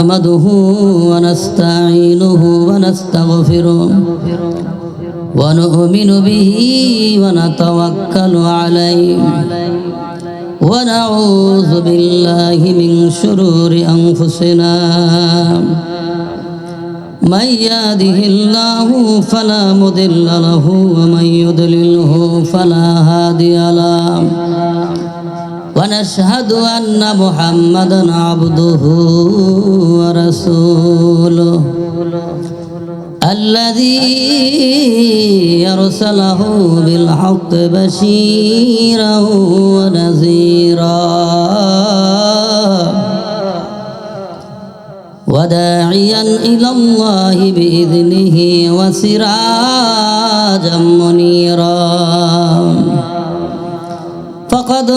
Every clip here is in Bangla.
نحمده ونستعينه ونستغفره ونؤمن به ونتوكل عليه ونعوذ بالله من شرور أنفسنا من يهده الله فلا مضل له ومن يضلله فلا هادي له ونشهد أن محمدا عبده ورسوله. الذي يرسله بالحق بشيرا ونذيرا. وداعيا إلى الله بإذنه وسراجا منيرا.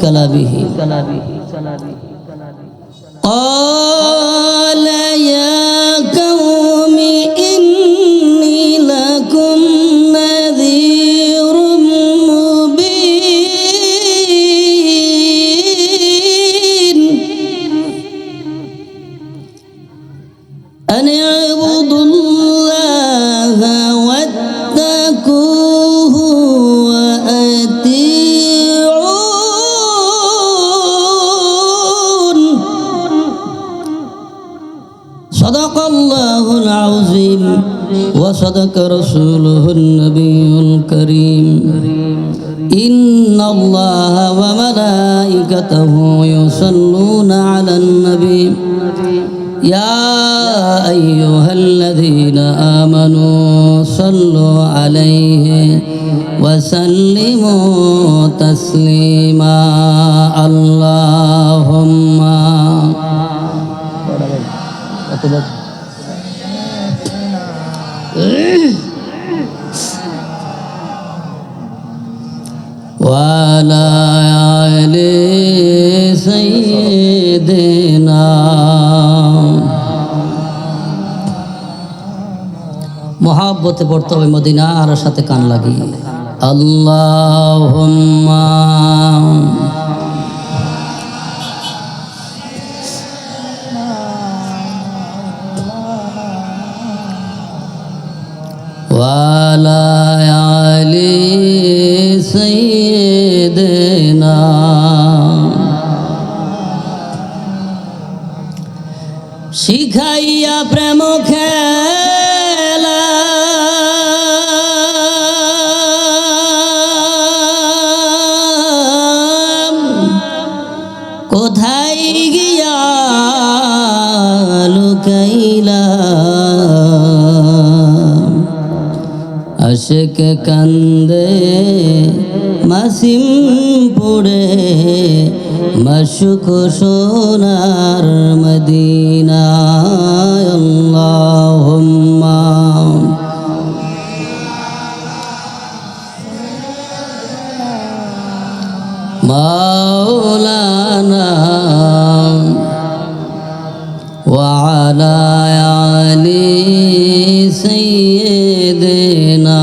كلامه قال يا وصدق رسوله النبي الكريم. إن الله وملائكته يصلون على النبي. يا أيها الذين آمنوا صلوا عليه وسلموا تسليما. اللهم মহাব্বতে পড়তে হবে মদিনা আর সাথে কান লাগিয়ে আল্লাহুম্মা وعلى آل سيدنا শিখাইয়া প্রেম খেলা আশেক কান্দে মাসিম পড়ে মাসুক সোনার মদিনায় মাওলানা وعلى آل سيدنا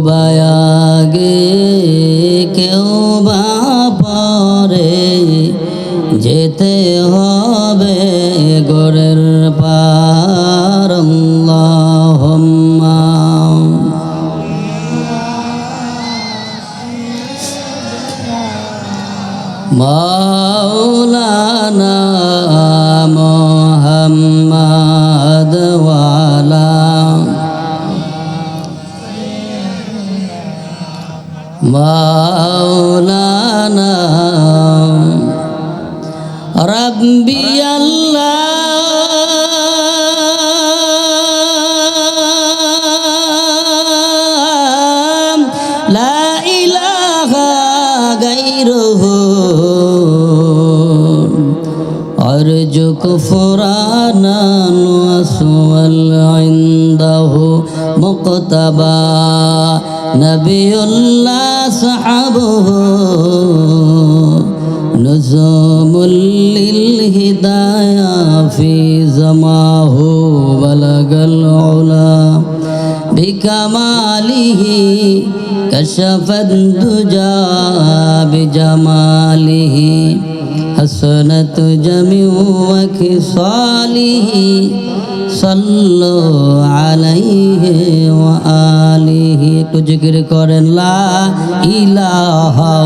বায়াগে أرجو كفرانا وسوال عنده مقتبى نبي الله صحبه نزوم للهداية في زماه بلغ العلا بكماله كشف الدجى بجماله حسنت جميع وخصاله صلوا عليه وآله একটু জিকির করেন লা ইলাহা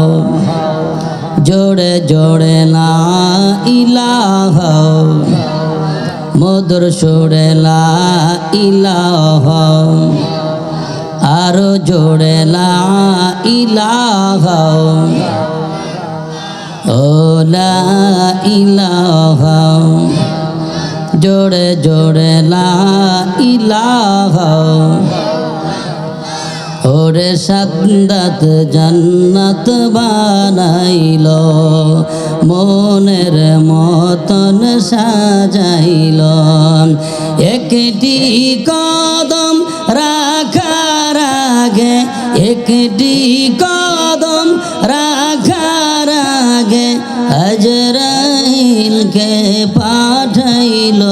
জোড়ে জোড়ে লা ইলাহা মধুর সুরে লা ইলাহা আরো জোড়ে লা ইলাহা ও লা ইলাহা জোড়ে জোড়ে লা ইলাহা। ওরে সান্দাত জান্নাত বানাইল, মনের মতন সাজাইল। একটি কদম রাখার আগে, একটি কদম পাঠাইল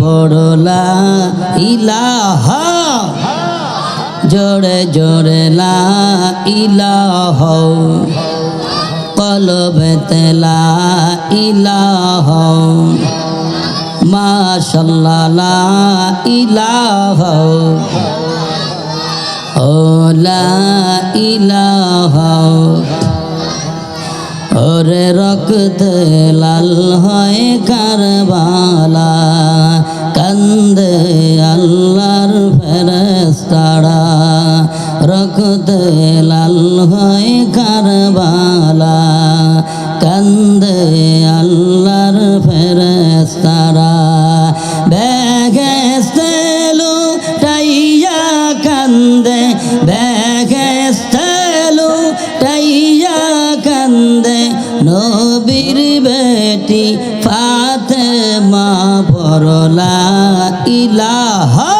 পড়লা ইলাহ। জোরে জোরে লা ইলাহ। কলবেতে লা ইলাহ। মাশাল্লাহ ইলাহ। ও লা ইলাহ। ওরে রক্ত লাল হয় কারবালা, কান্দে আল্লাহর ফেরেস্তারা রক্ত লাল হয় কারবালা, কান্দে আল্লাহর ফেরেস্তারা ইলাহা।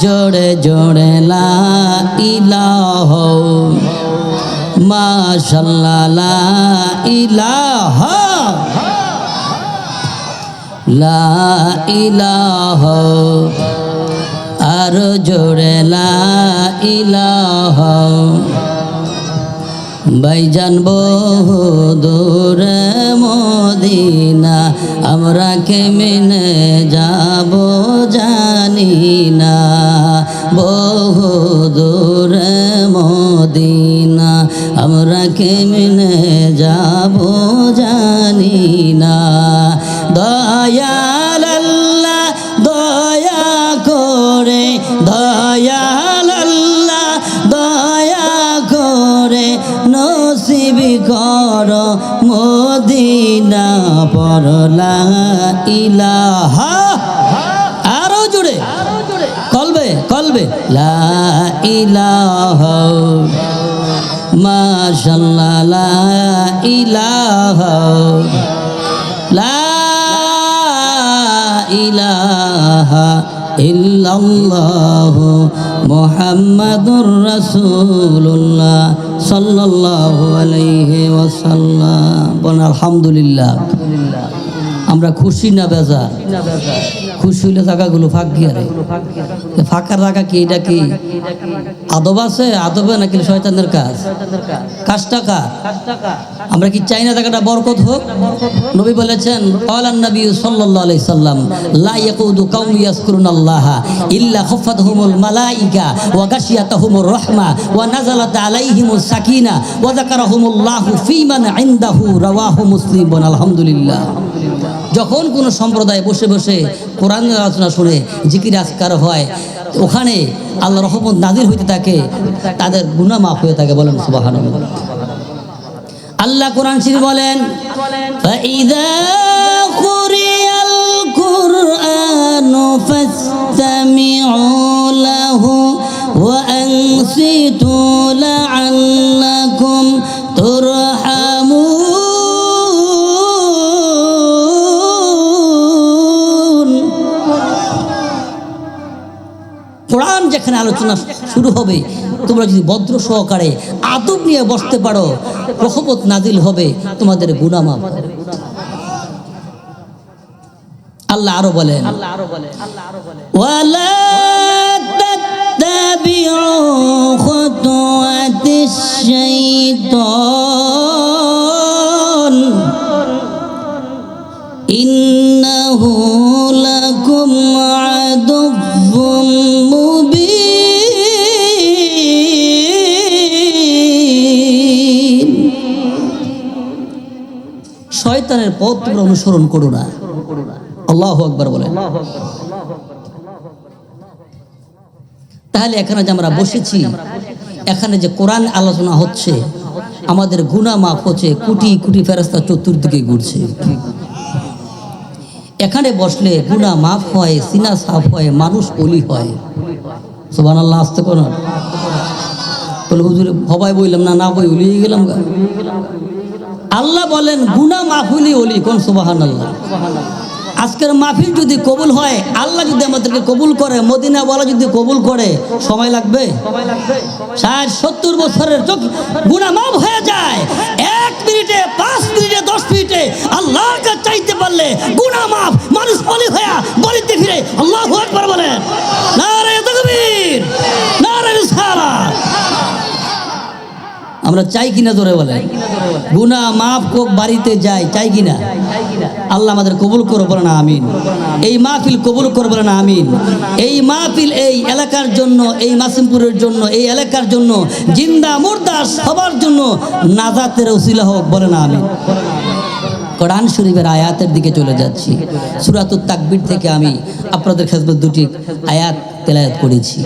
জোড়ে জোড়ে লা ইলাহ। মাশাল্লাহ লা ইলাহা। লা ইলাহ। আর জোড়ে লা ইলাহ। ভাইজান দূরে মদিনা, আমরা কেমনে যাব জানি না। বহু দূরে মদিনা, আমরা কেমনে যাব জানি মদিনা পরলা ইলাহা। আরও জুড়ে কলবে কলবে। লা ইলাহা। মাশাল্লাহ লা ইলাহা। লা ইলাহা। ইল্লাল্লাহু মুহাম্মাদুর রাসূলুল্লাহ সাল্লাল্লাহু আলাইহি ওয়াসাল্লাম। বলেন আলহামদুলিল্লাহ। আমরা খুশি না বেজার। খুশি হইলে জায়গাগুলো ফাঁক গিয়ে রে এ ফাঁকার জায়গা কি? এটা কি আদব আছে? আদবে নাকি শয়তানের কাজ? কাজটা কার? আমরা কি চাই না জায়গাটা বরকত হোক? নবী বলেছেন কালান নবী সাল্লাল্লাহু আলাইহি সাল্লাম, লা ইয়াকুদু কাউম ইয়াজকুরুনাল্লাহ ইল্লা খাফাতহুমুল মালাইকা ওয়া গাশিয়াতাহুমুর রাহমা ওয়া নাযালাত আলাইহিমুস সাকিনা ওয়া যাকারাহুমুল্লাহু ফীমান ইনদাহু রাওয়াহু মুসলিম। আলহামদুলিল্লাহ। যখন কোনো সম্প্রদায় বসে বসে কোরআন আলোচনা শুনে জিকির আজকার হয়, ওখানে আল্লাহ রহমত নাজির হইতে থাকে, তাদের গুণা মাফ হয়ে থাকে বলেন সুবাহান আল্লাহ কোরআন শরীফ বলেন যেখানে আলোচনা শুরু হবে। তোমরা যদি ভদ্র সহকারে আদব নিয়ে বসতে পারো রহমত নাজিল হবে তোমাদের গুনামাপ আল্লাহ আরও বলেন তাত্তাবিউ খুতুওয়াতিশ শাইতান ইন্নাহু লাকুম আদুব্বুম শয়তানের পথ তোমরা অনুসরণ করো না। আল্লাহ আকবার বলেন তাহলে এখানে যে আমরা বসেছি এখানে যে কোরআন আলোচনা হচ্ছে আমাদের গুণা মাফ হচ্ছে কোটি কোটি ফেরস্তা চতুর্দিকে ঘুরছে। এখানে বসলে গুণা মাফ হয় সিনা সাফ হয় মানুষ অলি হয়। সোবান আল্লাহ আসতে কোন বলে হুজুরে হবাই বইলাম না না বই উলিয়ে গেলাম গা। আল্লাহ বলেন গুণা মাফ হইলে অলি কোন সোবাহান আল্লাহ আজকের মাহফিল যদি কবুল হয়, আল্লাহ যদি আমাদেরকে কবুল করে মদিনা বলা যদি কবুল করে, সময় লাগবে? ষাট, সত্তর বছরের চোখ গুণা মাফ হয়ে যায়। এক মিনিটে, পাঁচ মিনিটে, দশ মিনিটে আল্লাহর কাছে চাইতে পারলে গুণা মাফ, মানুষ বলি হয়ে বলিতে ফিরে, আল্লাহ একবার বলেন। নারে আমরা চাই কিনা ধরে বলে গুনা মাফ কোক বাড়িতে যাই চাই কিনা? আল্লাহ আমাদের কবুল করে বলে না আমিন। এই মাহফিল কবুল করে বলে না আমিন। এই মাহফিল এই এলাকার জন্য এই মাসিমপুরের জন্য এই এলাকার জন্য জিন্দা মুর্দা সবার জন্য নাজাতের ওসিলা হোক বলে না আমিন। কোরআন শরীফের আয়াতের দিকে চলে যাচ্ছি। সুরাতুত তাকবির থেকে আমি আপনাদের খেজমত দুটি আয়াত তেলায়াত করেছি।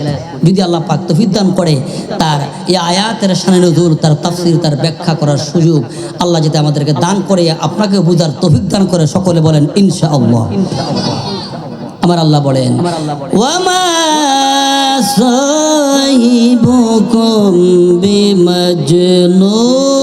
যদি আল্লাহ পাক তফিক দান করে, তার এই আয়াতের সানে নজুর, তার তাফসির, তার ব্যাখ্যা করার সুযোগ আল্লাহ যাতে আমাদেরকে দান করে, আপনাকে বুঝার তফিক দান করে, সকলে বলেন ইনশা আল্লাহ আমার আল্লাহ বলেন, ওয়ামা সাহিবুকুম বিমজনুন।